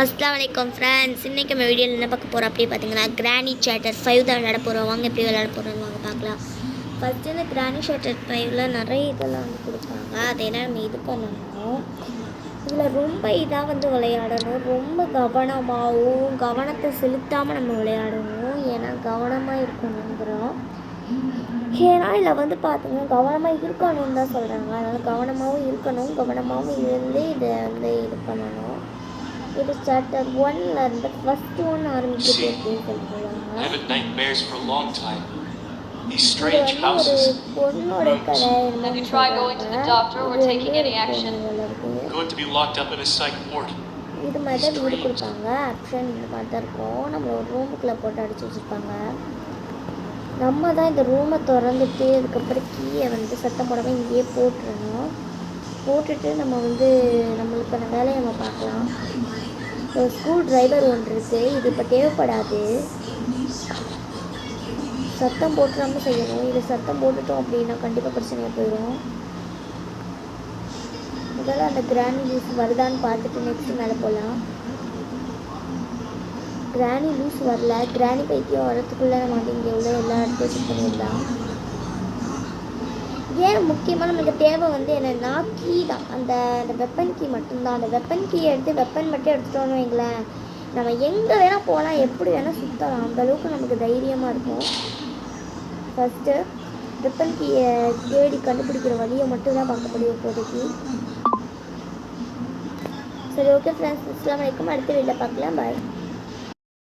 அஸ்லாம் வலைக்கம் ஃப்ரெண்ட்ஸ் இன்றைக்கி நம்ம வீடியோவில் என்ன பார்க்க போகிறோம் அப்படி பார்த்தீங்கன்னா கிராணி சேட்டர் ஃபைவ் தான் விளையாட போகிறோம் வாங்க எப்படி விளையாட போகிறோம் வாங்க பார்க்கலாம். ஃபஸ்ட்டு இந்த கிராணி சேட்டர் ஃபைவ்ல நிறைய இதெல்லாம் வந்து கொடுப்பாங்க. அதெல்லாம் நம்ம இது பண்ணணும். இதில் ரொம்ப இதாக வந்து விளையாடணும். ரொம்ப கவனமாகவும் கவனத்தை செலுத்தாமல் நம்ம விளையாடணும். ஏன்னா கவனமாக இருக்கணுங்கிறோம். ஏன்னா இதில் வந்து பார்த்தீங்கன்னா கவனமாக இருக்கணும்னு தான் சொல்கிறாங்க அதனால் கவனமாகவும் இருக்கணும் கவனமாகவும் இருந்து இதை வந்து இது பண்ணணும். இது சாப்டர் ஒன்ல இருந்து ஃபர்ஸ்ட் ஒன் ஆரம்பிக்குது அப்படின்னு சொல்லுவாங்க I've had nightmares for a long time. These இது strange வந்து ஒரு houses. Have you tried going to the doctor or taking any action? I'm going to be locked up in a psych ward. இது மாதிரி தான் வீடு கொடுப்பாங்க. Option இந்த மாதிரி தான் இருக்கும். நம்ம ஒரு ரூமுக்குள்ளே போட்டு அடிச்சு வச்சுருப்பாங்க. நம்ம தான் இந்த ரூமை திறந்துட்டு அதுக்கப்புறம் கீயை வந்து சத்தம் போடாமல் இங்கேயே போட்டுறணும். போட்டுட்டு நம்ம வந்து நம்மளுக்கான வேலையை நம்ம பார்க்கலாம். ஒரு ஸ்கூல் டிரைவர் ஒன்று இருக்குது இது இப்போ தேவைப்படாது. சத்தம் போட்டுறாம செய்யணும். இது சத்தம் போட்டுட்டோம் அப்படின்னா கண்டிப்பாக பிரச்சனையாக போயிடும். முதல்ல அந்த கிராணி லூஸ் வருதான்னு பார்த்துட்டு நெக்ஸ்ட் மேலே போகலாம் கிராணி லூஸ் வரல. கிராணி பைத்தியம் வரத்துக்குள்ளே நம்ம வந்து இங்கே உள்ள எல்லா இடத்தையும் செக் பண்ணிடலாம். ஏன் முக்கியமாக நம்மளுக்கு தேவை வந்து என்னென்னா கீ தான். அந்த அந்த வெப்பன் கீ மட்டும்தான். அந்த வெப்பன் கீ எடுத்து வெப்பன் மட்டும் எடுத்துட்டோம்னு வைங்களேன் நம்ம எங்கே வேணால் போகலாம் எப்படி வேணால் சுற்றலாம் அந்தளவுக்கு நமக்கு தைரியமாக இருக்கும். ஃபஸ்ட்டு வெப்பன் கீயை தேடி கண்டுபிடிக்கிற வழியை மட்டும் தான் பார்க்க முடியும் இப்போதைக்கு. சரி ஓகே ஃப்ரெண்ட்ஸ் அஸ்லாம் வலைக்கம் அடுத்த வீட்டில் பார்க்கலாம். பாய்